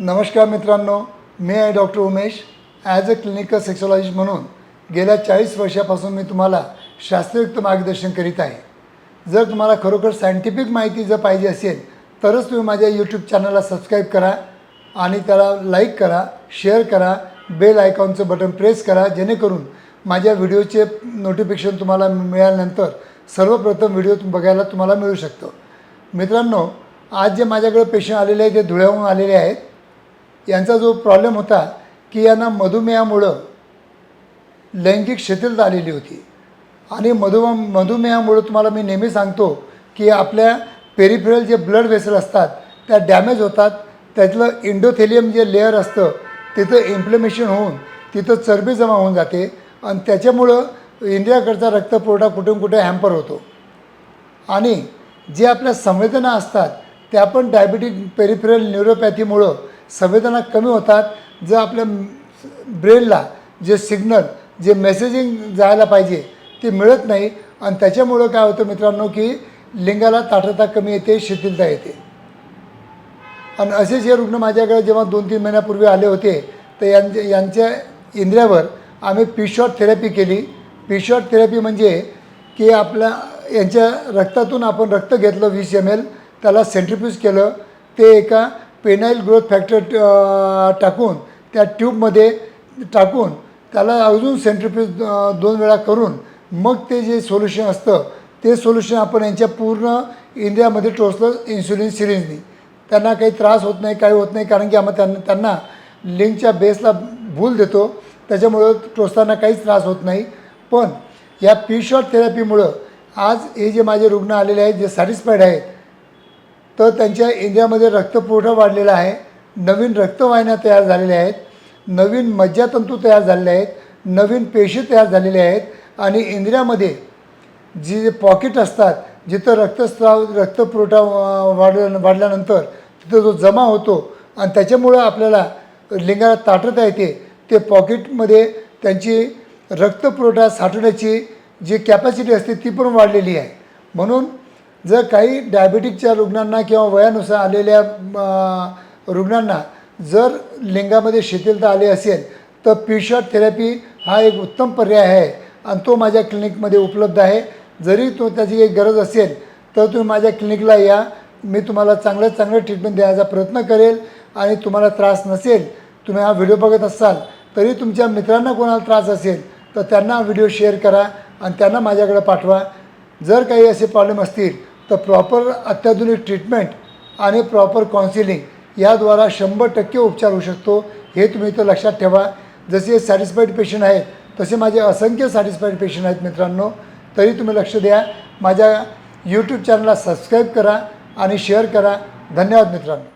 नमस्कार मित्रांनो मी आहे doctor Umesh as a clinical sexologist म्हणून गेल्या चाळीस वर्षापासून मी तुम्हाला शास्त्रयुक्त मार्गदर्शन करीत आहे. जर तुम्हाला खरोखर सायंटिफिक माहिती जर पाहिजे असेल तरच तुम्ही माझ्या यूट्यूब चॅनलला सबस्क्राईब करा आणि त्याला लाईक करा शेअर करा बेल आयकॉनचं बटन प्रेस करा जेणेकरून माझ्या व्हिडिओचे नोटिफिकेशन तुम्हाला मिळाल्यानंतर सर्वप्रथम व्हिडिओ बघायला तुम्हाला मिळू शकतो. मित्रांनो आज जे माझ्याकडे पेशंट आलेले आहेत ते धुळ्याहून आलेले आहेत यांचा जो प्रॉब्लेम होता की यांना मधुमेहामुळं लैंगिक शिथिलता आलेली होती. आणि मधुमेह मधुमेहामुळं तुम्हाला मी नेहमी सांगतो की आपल्या पेरिफेरल जे ब्लड वेसल असतात त्या डॅमेज होतात. त्यातलं इंडोथेलियम जे लेअर असतं तिथं इन्फ्लेमेशन होऊन तिथं चरबी जमा होऊन जाते. आणि त्याच्यामुळं इंडियाकडचा रक्तपुरवठा कुठून कुठे हॅम्पर होतो. आणि जे आपल्या संवेदना असतात त्या पण डायबिटिक पेरिफेरल न्यूरोपॅथीमुळं संवेदना कमी होतात. जर आपल्या ब्रेनला जे सिग्नल जे मेसेजिंग जायला पाहिजे ते मिळत नाही. आणि त्याच्यामुळं काय होतं मित्रांनो की लिंगाला ताठरता कमी येते शिथिलता येते. आणि असेच हे रुग्ण माझ्याकडे जेव्हा दोन तीन महिन्यापूर्वी आले होते तर यांच्या यांच्या इंद्रियावर आम्ही पिशॉट थेरपी केली. पिशॉट थेरपी म्हणजे की आपल्या यांच्या रक्तातून आपण रक्त घेतलं वीस एम एल त्याला सेंट्रिफ्यूज केलं. ते एका पेनाईल ग्रोथ फॅक्टर टाकून त्या ट्यूबमध्ये टाकून त्याला अजून सेंट्रिफ्यूज दोन वेळा करून मग ते जे सोल्युशन असतं ते सोल्युशन आपण यांच्या पूर्ण इंडियामध्ये टोचलं इन्सुलिन सिरिंजनी त्यांना काही त्रास होत नाही काही होत नाही कारण की आम्ही त्यांना त्यांना लिंकच्या बेसला भूल देतो. त्याच्यामुळं टोचताना काहीच त्रास होत नाही. पण या पी शॉट थेरपीमुळं आज हे जे माझे रुग्ण आलेले आहेत जे सॅटिस्फाईड आहेत तर त्यांच्या इंडियामध्ये रक्तपुरवठा वाढलेला आहे. नवीन रक्तवाहिन्या तयार झालेल्या आहेत. नवीन मज्जातंतू तयार झालेले आहेत. नवीन पेशी तयार झालेल्या आहेत. आणि इंद्रियामध्ये जी जे पॉकेट असतात जिथं रक्तस्राव रक्तपुरवठा वाढल्या वाढ वाढल्यानंतर तिथं जो जमा होतो आणि त्याच्यामुळं आपल्याला लिंगाला ताटता येते ते पॉकेटमध्ये त्यांची रक्तपुरवठा साठवण्याची जी कॅपॅसिटी असते ती पण वाढलेली आहे. म्हणून जर काही डायबेटिकच्या रुग्णांना किंवा वयानुसार आलेल्या रुग्णांना जर लिंगामध्ये शिथिलता आली असेल तर पिशॉट थेरपी हा एक उत्तम पर्याय आहे आणि तो माझ्या क्लिनिकमध्ये उपलब्ध आहे. जरी तो त्याची एक गरज असेल तर तुम्ही माझ्या क्लिनिकला या. मी तुम्हाला चांगल्यात चांगलं ट्रीटमेंट द्यायचा प्रयत्न करेल आणि तुम्हाला त्रास नसेल तुम्ही हा व्हिडिओ बघत असाल तरी तुमच्या मित्रांना कोणाला त्रास असेल तर त्यांना व्हिडिओ शेअर करा आणि त्यांना माझ्याकडे पाठवा. जर काही असे प्रॉब्लेम असतील तर प्रॉपर अत्याधुनिक ट्रीटमेंट आणि प्रॉपर काउन्सिलिंग याद्वारा शंभर टक्के उपचार होऊ शकतो हे तुम्ही इथं लक्षात ठेवा. जसे सॅटिस्फाईड पेशंट आहेत तसे माझे असंख्य सॅटिस्फाईड पेशंट आहेत मित्रांनो तरी तुम्ही लक्ष द्या. माझ्या यूट्यूब चॅनलला सबस्क्राईब करा आणि शेअर करा. धन्यवाद मित्रांनो.